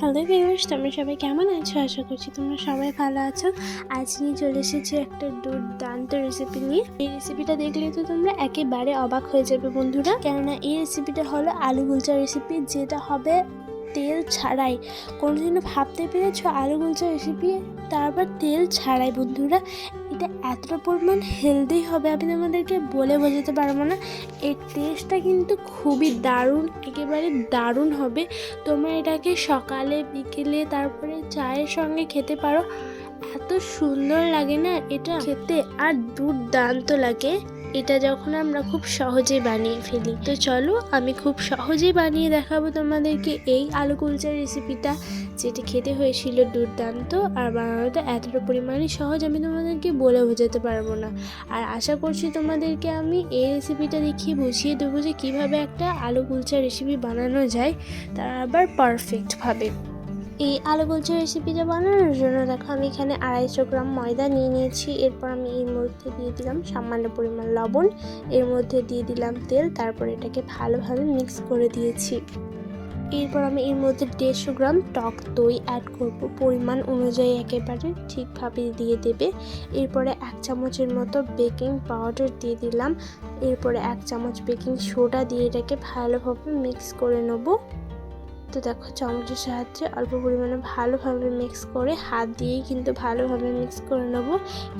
Hello viewers তোমরা সবাই কেমন আছো? আশা করছি তোমরা সবাই ভালো আছো। আজ নিয়ে চলে এসেছি একটা দুর্দান্ত রেসিপি নিয়ে। এই রেসিপিটা দেখলে তো তোমরা একেবারে অবাক হয়ে যাবে বন্ধুরা। কেননা এই রেসিপিটা হলো আলু গুলচা রেসিপি যেটা হবে তেল ছাড়াই। কোনোদিনও ভাবতে পেরেছ আলু গুলচা রেসিপি তারপর তেল ছাড়াই বন্ধুরা। এটা এতটা পরিমাণ হেলদি হবে আমি আমাদেরকে বলে বোঝাতে পারব না। এর টেস্টটা কিন্তু খুবই দারুণ, একেবারে দারুণ হবে। তোমরা এটাকে সকালে, বিকেলে, তারপরে চায়ের সঙ্গে খেতে পারো। এত সুন্দর লাগে না এটা? খেতে আর দুর্দান্ত লাগে। এটা যখন আমরা খুব সহজেই বানিয়ে ফেলি। তো চলো আমি খুব সহজেই বানিয়ে দেখাবো তোমাদেরকে এই আলু কুলচার রেসিপিটা যেটি খেতে হয়েছিল দুর্দান্ত। আর বানানোটা এতটা পরিমাণে সহজ আমি তোমাদেরকে বলে বোঝাতে পারব না। আর আশা করছি তোমাদেরকে আমি এই রেসিপিটা দেখিয়ে বুঝিয়ে দেবো যে কীভাবে একটা আলু কুলচা রেসিপি বানানো যায় তার আবার পারফেক্টভাবে এই আলু কুলচা রেসিপিটা বানানোর জন্য দেখো আমি এখানে আড়াইশো গ্রাম ময়দা নিয়ে নিয়েছি। এরপর আমি এর মধ্যে দিয়ে দিলাম সামান্য পরিমাণ লবণ। এর মধ্যে দিয়ে দিলাম তেল, তারপর এটাকে ভালোভাবে মিক্স করে দিয়েছি। এরপর আমি এর মধ্যে দেড়শো গ্রাম টক দই অ্যাড করব। পরিমাণ অনুযায়ী একেবারে ঠিকভাবে দিয়ে দেবে। এরপরে এক চামচের মতো বেকিং পাউডার দিয়ে দিলাম। এরপরে এক চামচ বেকিং সোডা দিয়ে এটাকে ভালোভাবে মিক্স করে নেব। তো দেখো চামচের সাহায্যে অল্প পরিমাণে ভালোভাবে মিক্স করে হাত দিয়েই কিন্তু ভালোভাবে মিক্স করে নেব।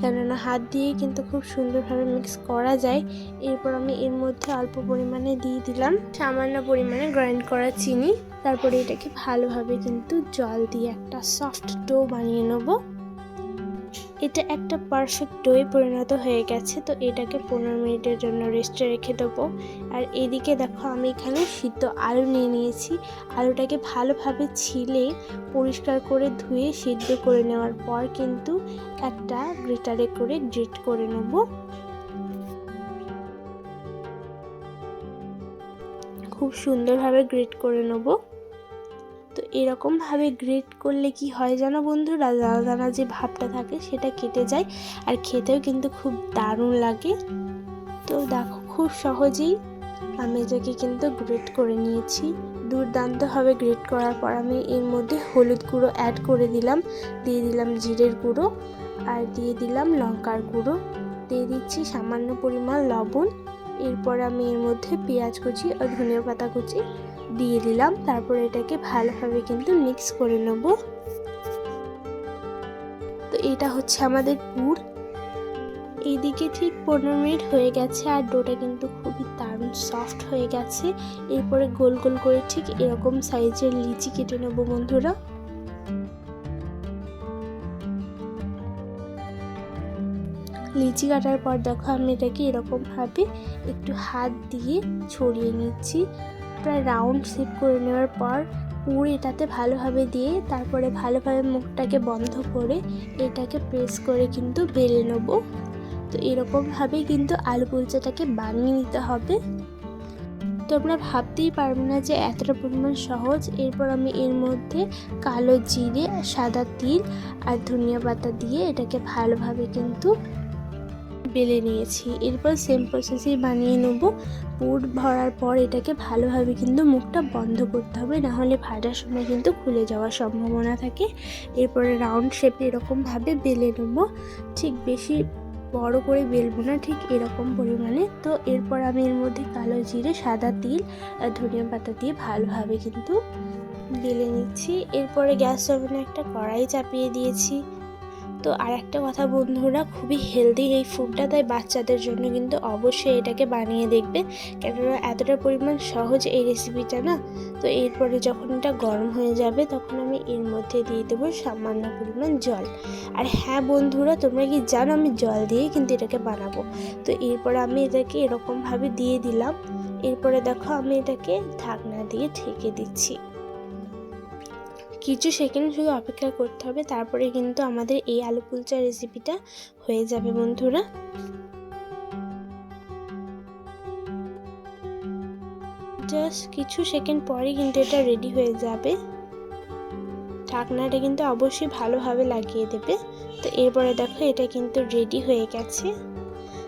কেননা হাত দিয়েই কিন্তু খুব সুন্দরভাবে মিক্স করা যায়। এরপর আমি এর মধ্যে অল্প পরিমাণে দিয়ে দিলাম। সামান্য পরিমাণে গ্রাইন্ড করা চিনি। তারপরে এটাকে ভালোভাবে কিন্তু জল দিয়ে একটা সফট ডো বানিয়ে নেব। এটা একটা পারফেক্ট ডোয়ে পরিণত হয়ে গেছে, তো এটাকে পনেরো মিনিটের জন্য রেস্টে রেখে দেবো। আর এদিকে দেখো আমি এখানে সিদ্ধ আলু নিয়ে নিয়েছি। আলুটাকে ভালোভাবে ছিলে পরিষ্কার করে ধুয়ে সিদ্ধ করে নেওয়ার পর কিন্তু একটা গ্রেটারে করে গ্রেট করে নেব। খুব সুন্দরভাবে গ্রেট করে নেব। তো এরকমভাবে গ্রেট করলে কি হয় জানো বন্ধুরা? দানা দানা যে ভাবটা থাকে সেটা কেটে যায় আর খেতেও কিন্তু খুব দারুণ লাগে। তো দেখো খুব সহজেই আমি এটাকে কিন্তু গ্রেট করে নিয়েছি। দুর্দান্তভাবে গ্রেট করার পর আমি এর মধ্যে হলুদ গুঁড়ো অ্যাড করে দিলাম। দিয়ে দিলাম জিরের গুঁড়ো আর দিয়ে দিলাম লঙ্কার গুঁড়ো। দিয়ে দিচ্ছি সামান্য পরিমাণ লবণ। এরপর আমি এর মধ্যে পেঁয়াজ কুচি আর ধনিয়া পাতা কুচি দিয়ে দিলাম, তারপর এটাকে ভালোভাবে কিন্তু মিক্স করে নেব। তো এটা হচ্ছে আমাদের পুর এইদিকে ঠিক পনেরো মিনিট হয়ে গেছে আর ডোটা কিন্তু খুবই দারুণ সফট হয়ে গেছে। এরপরে গোল গোল করে ঠিক এরকম সাইজের লিচি কেটে নেব বন্ধুরা। লিচি কাটার পর দেখো আমি এটাকে এরকমভাবে একটু হাত দিয়ে ছড়িয়ে নিচ্ছি। প্রায় রাউন্ড শেপ করে নেওয়ার পর পুর এটাতে ভালোভাবে দিয়ে তারপরে ভালোভাবে মুখটাকে বন্ধ করে এটাকে প্রেস করে কিন্তু বেলে নেব। তো এরকমভাবেই কিন্তু আলু কুলচাটাকে বানিয়ে নিতে হবে। তোমরা ভাবতেই পারবে না যে এতটা পরিমাণ সহজ। এরপর আমি এর মধ্যে কালো জিরে, সাদা তিল আর ধনিয়া পাতা দিয়ে এটাকে ভালোভাবে কিন্তু বেলে নিয়েছি। এরপর সেম প্রসেসেই বানিয়ে নেব। পুর ভরার পর এটাকে ভালোভাবে কিন্তু মুখটা বন্ধ করতে হবে, নাহলে ভাজার সময় কিন্তু খুলে যাওয়ার সম্ভাবনা থাকে। এরপরে রাউন্ড শেপে এরকমভাবে বেলে নেব। ঠিক বেশি বড় করে বেলবো না, ঠিক এরকম পরিমাণে। তো এরপর আমি এর মধ্যে কালো জিরে, সাদা তিল আর ধনিয়া পাতা দিয়ে ভালোভাবে কিন্তু বেলে নিচ্ছি। এরপরে গ্যাস ওভেনে একটা কড়াই চাপিয়ে দিয়েছি। তো আর একটা কথা, বন্ধুরা, খুবই হেলদি এই ফুডটা তাই বাচ্চাদের জন্য কিন্তু অবশ্যই এটাকে বানিয়ে দেখবে। কেননা এতটা পরিমাণ সহজ এই রেসিপিটা না? তো এরপরে যখন এটা গরম হয়ে যাবে, তখন আমি এর মধ্যে দিয়ে দেবো সামান্য পরিমাণ জল। আর হ্যাঁ বন্ধুরা, তোমরা কি জানো, আমি জল দিয়ে কিন্তু এটাকে বানাবো। তো এরপরে আমি এটাকে এরকমভাবে দিয়ে দিলাম। এরপরে দেখো, আমি এটাকে ঢাকনা দিয়ে ঢেকে দিচ্ছি। কিছু সেকেন্ড শুধু অপেক্ষা করতে হবে, তারপরে কিন্তু আমাদের এই আলু কুলচা রেসিপিটা হয়ে যাবে বন্ধুরা। জাস্ট কিছু সেকেন্ড পরে কিন্তু এটা রেডি হয়ে যাবে। ঢাকনাটা কিন্তু অবশ্যই ভালোভাবে লাগিয়ে দেবে। তো এরপরে দেখো এটা কিন্তু রেডি হয়ে গেছে।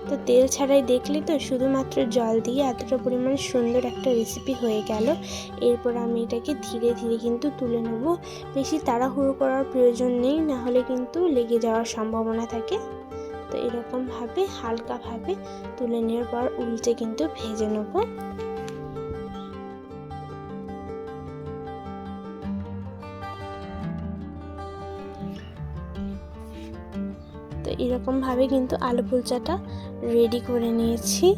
তো তেল ছাড়াই দেখলে তো শুধুমাত্র জল দিয়ে এতটা পরিমাণ সুন্দর একটা রেসিপি হয়ে গেল। এরপর আমি এটাকে ধীরে ধীরে কিন্তু তুলে নেব। বেশি তাড়াহুড়ো করার প্রয়োজন নেই নাহলে কিন্তু লেগে যাওয়ার সম্ভাবনা থাকে। তো এরকমভাবে, হালকাভাবে তুলে নেওয়ার পর উল্টে কিন্তু ভেজে নেব। তো এরকমভাবে কিন্তু আলু কুলচাটা রেডি করে নিয়েছি।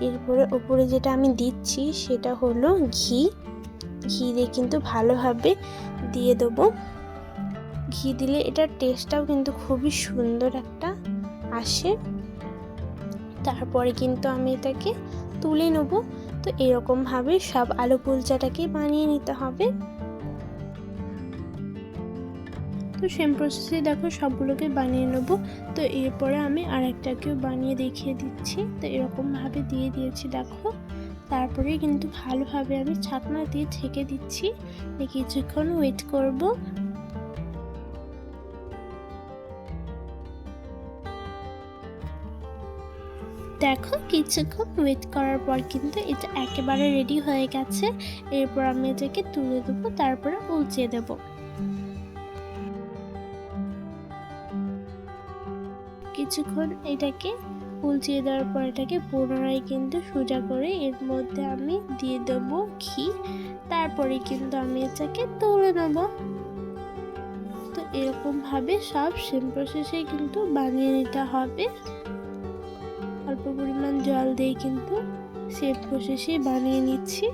এরপরে ওপরে যেটা আমি দিচ্ছি সেটা হলো ঘি। ঘি দিয়ে কিন্তু ভালোভাবে দিয়ে দেবো। ঘি দিলে এটার টেস্টটাও কিন্তু খুবই সুন্দর একটা আসে। তারপরে কিন্তু আমি এটাকে তুলে নেব। তো এরকমভাবে সব আলু কুলচাটাকে বানিয়ে নিতে হবে। তো সেম প্রসেসে দেখো, সবগুলোকে বানিয়ে নেব। তো এরপরে আমি আরেকটাকেও বানিয়ে দেখিয়ে দিচ্ছি। তো এরকমভাবে দিয়ে দিয়েছি, দেখো। তারপরে কিন্তু ভালোভাবে আমি ছাকনা দিয়ে ঢেকে দিচ্ছি। কিছুক্ষণ ওয়েট করব। দেখো, কিছুক্ষণ ওয়েট করার পর কিন্তু এটা একেবারে রেডি হয়ে গেছে। এরপর আমি এটাকে তুলে দেবো, তারপরে উলচিয়ে দেবো। কিছুক্ষণ এটাকে উলচিয়ে দেওয়ার পর এটাকে পুনরায় কিন্তু সোজা করে এর মধ্যে আমি দিয়ে দেব ঘি। তারপরে কিন্তু আমি এটাকে তুলে নেব। তো এরকমভাবে সব সেম প্রসেসে কিন্তু বানিয়ে নিতে হবে। অল্প পরিমাণ জল দিয়ে কিন্তু সেম প্রসেসে বানিয়ে নিচ্ছি।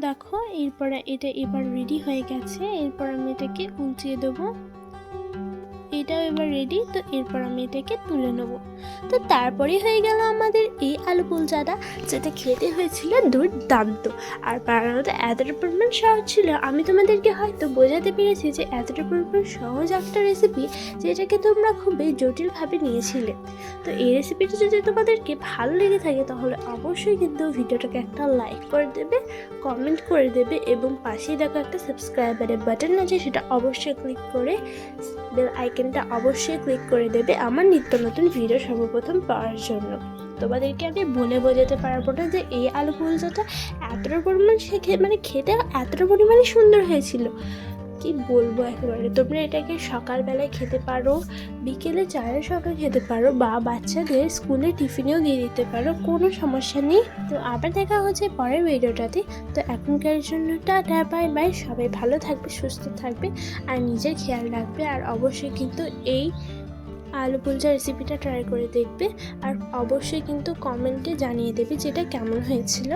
দেখো এরপরে এটা এবার রেডি হয়ে গেছে। এরপর আমি এটাকে উলচিয়ে দেবো। এটাও এবার রেডি তো এরপর আমি এটাকে তুলে নেব। তো তারপরে হয়ে গেল আমাদের এই আলু কুলচাটা যেটা খেতে হয়েছিল দুর্দান্ত। আর বানানোটা এতটা পরিমাণ সহজ ছিল, আমি তোমাদেরকে হয়তো বোঝাতে পেরেছি যে এতটা পরিমাণ সহজ একটা রেসিপি যেটাকে তোমরা খুবই জটিলভাবে নিয়েছিলে। তো এই রেসিপিটা যদি তোমাদেরকে ভালো লেগে থাকে, তাহলে অবশ্যই কিন্তু ভিডিওটাকে একটা লাইক করে দেবে কমেন্ট করে দেবে এবং পাশেই দেখো একটা সাবস্ক্রাইবারের বাটন আছে, সেটা অবশ্যই ক্লিক করে বেল আইকনটা অবশ্যই ক্লিক করে দেবে আমার নিত্য নতুন ভিডিও সর্বপ্রথম পাওয়ার জন্য। তোমাদেরকে আমি বলে বোঝাতে পারব না যে এই আলু কুলচাটা এতটা পরিমাণ সে মানে খেতে এতটা পরিমাণে সুন্দর হয়েছিল। কি বলব একেবারে? তোমরা এটাকে সকালবেলায় খেতে পারো, বিকেলে চায়ের সঙ্গে খেতে পারো বা বাচ্চাদের স্কুলে টিফিনেও দিয়ে দিতে পারো, কোনো সমস্যা নেই। তো আবার দেখা হচ্ছে পরের ভিডিওটাতে। তো এখনকার জন্য টাটা, বাই বাই। সবাই ভালো থাকবে, সুস্থ থাকবে আর নিজের খেয়াল রাখবে আর অবশ্যই কিন্তু এই আলু পুলচা রেসিপিটা ট্রাই করে দেখবে আর অবশ্যই কিন্তু কমেন্টে জানিয়ে দেবে যেটা কেমন হয়েছিল।